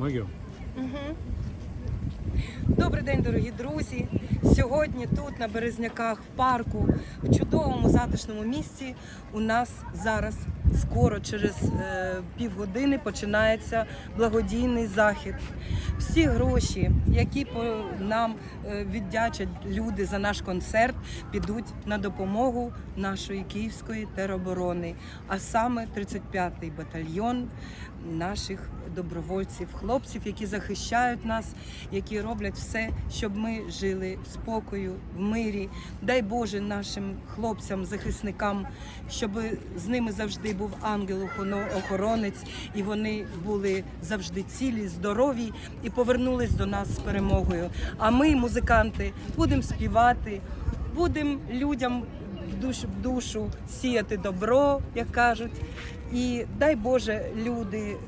Мою. Добрий день, дорогі друзі. Сьогодні тут, на Березняках, в парку, в чудовому затишному місці. У нас зараз скоро, через е, півгодини, починається благодійний захід. Всі гроші, які нам е, віддячать люди за наш концерт, підуть на допомогу нашої київської тероборони, а саме 35-й батальйон наших добровольців, хлопців, які захищають нас, які роблять все, щоб ми жили в спокою, в мирі. Дай Боже нашим хлопцям, захисникам, щоб з ними завжди був ангел-охоронець, і вони були завжди цілі, здорові повернулись до нас з перемогою. А ми, музиканти, будемо співати, будемо людям в душу, в душу сіяти добро, як кажуть. І дай Боже, люди